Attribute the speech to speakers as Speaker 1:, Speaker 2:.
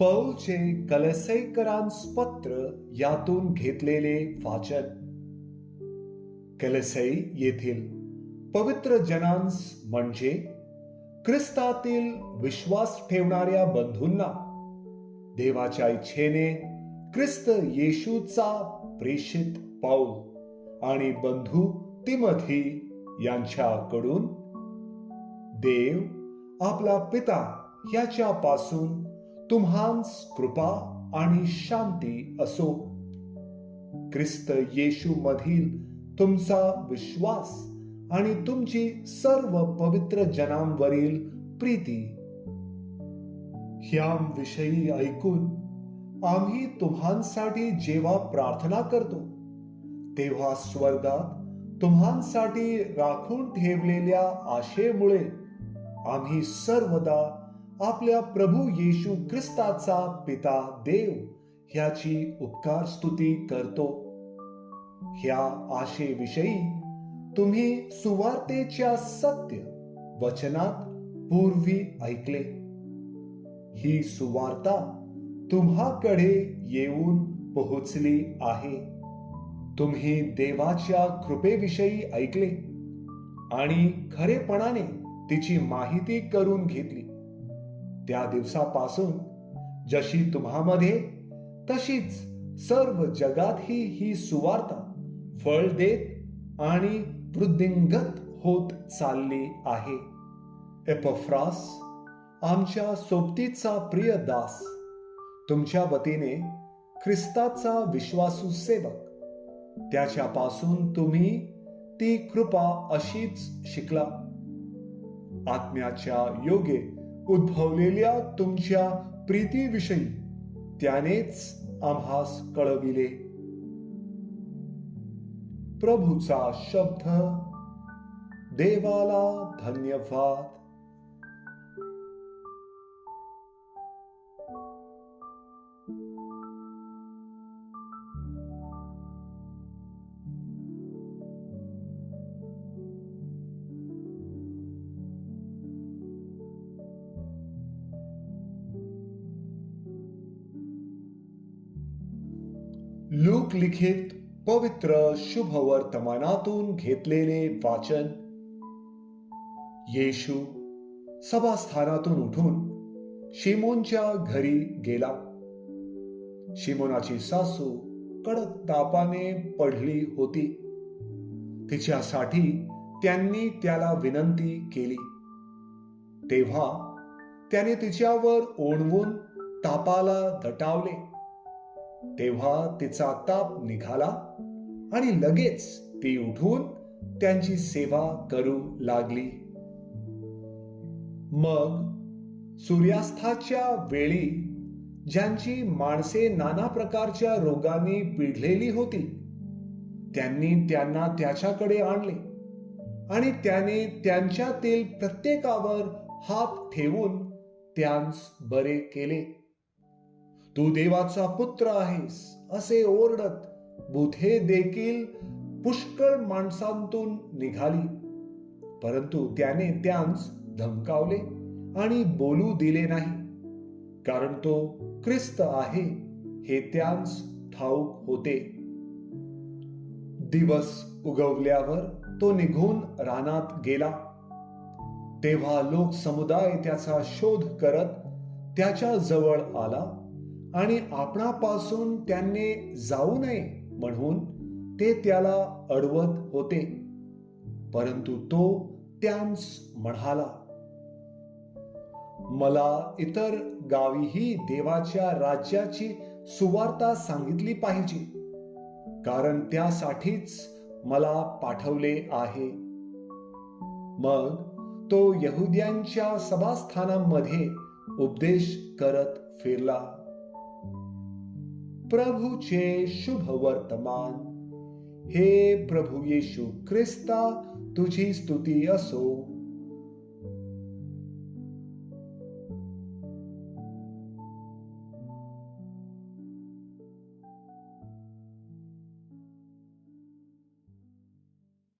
Speaker 1: पौलचे कलसैकरांस पत्र यातून घेतलेले वाचन. कलसई येथील पवित्र जनांस म्हणजे ख्रिस्तातील विश्वास ठेवणाऱ्या बंधूंना. देवाच्या इच्छेने ख्रिस्त येशूचा प्रेषित पाऊल आणि बंधू तिमथी यांच्याकडून देव आपला पिता याच्यापासून तुम्हांस कृपा आणि शांती असो. ख्रिस्त येशू मधील तुमचा विश्वास आणि तुमची सर्व पवित्र जनांवरील प्रीती. ह्यां विषयी ऐकून आम्ही तुम्हांसाठी जेव्हा प्रार्थना करतो तेव्हा स्वर्गात तुम्हांसाठी राखून ठेवलेल्या आशेमुळे आम्ही सर्वदा आपल्या प्रभू येशू ख्रिस्ताचा पिता देव ह्याची उपकार स्तुती करतो. ह्या आशेविषयी तुम्ही सुवार्तेच्या सत्य वचनात पूर्वी ऐकले. ही सुवार्ता तुम्हाकडे येऊन पोहोचली आहे. तुम्ही देवाच्या कृपेविषयी ऐकले आणि खरेपणाने तिची माहिती करून घेतली. त्या दिवसापासून जशी तुम्हामध्ये तशीच सर्व जगातही ही सुवार्ता फळ देत आणि वृद्धिंगत होत चालली आहे. एपफ्रास आमच्या सोबतीचा प्रिय दास तुमच्या वतीने ख्रिस्ताचा विश्वासू सेवक त्याच्यापासून तुम्ही ती कृपा अशीच शिकला. आत्म्याच्या योगे उद्भवलेल्या तुमच्या प्रीतीविषयी त्यानेच आम्हास कळविले. प्रभूचा शब्द देवाला धन्यवाद. लूक लिखित पवित्र शुभ वर्तमानातून घेतलेले वाचन. येशू सभास्थानातून उठून शिमोनच्या घरी गेला. शिमोनाची सासू कडक तापाने पडली होती. तिच्यासाठी त्यांनी त्याला विनंती केली. तेव्हा त्याने तिच्यावर ओणवून तापाला दटावले. तेव्हा तिचा ताप निघाला आणि लगेच ती उठून त्यांची सेवा करू लागली. मग सूर्यास्ताच्या वेळी ज्यांची माणसे नाना प्रकारच्या रोगांनी पिढलेली होती त्यांनी त्यांना त्याच्याकडे आणले आणि त्याने त्यांच्यातील प्रत्येकावर हात ठेवून त्यांस बरे केले. तू देवाचा पुत्र आहेस असे ओरडत बुधे देखील पुष्कळ माणसांतून निघाली. परंतु त्याने त्यांस धमकावले आणि बोलू दिले नाही. कारण तो ख्रिस्त आहे हे त्यांस ठाऊक होते. दिवस उगवल्यावर तो निघून रानात गेला. तेव्हा लोक समुदाय त्याचा शोध करत त्याच्याजवळ आला. आणि आपणापासून त्यांनी जाऊ नये म्हणून ते त्याला अडवत होते. परंतु तो त्यांस म्हणाला मला इतर गावीही देवाच्या राज्याची सुवार्ता सांगितली पाहिजे कारण त्यासाठीच मला पाठवले आहे. मग तो यहुद्यांच्या सभास्थानामध्ये उपदेश करत फिरला. प्रभूचे शुभ वर्तमान हे प्रभू येशू ख्रिस्ता तुझी स्तुती असो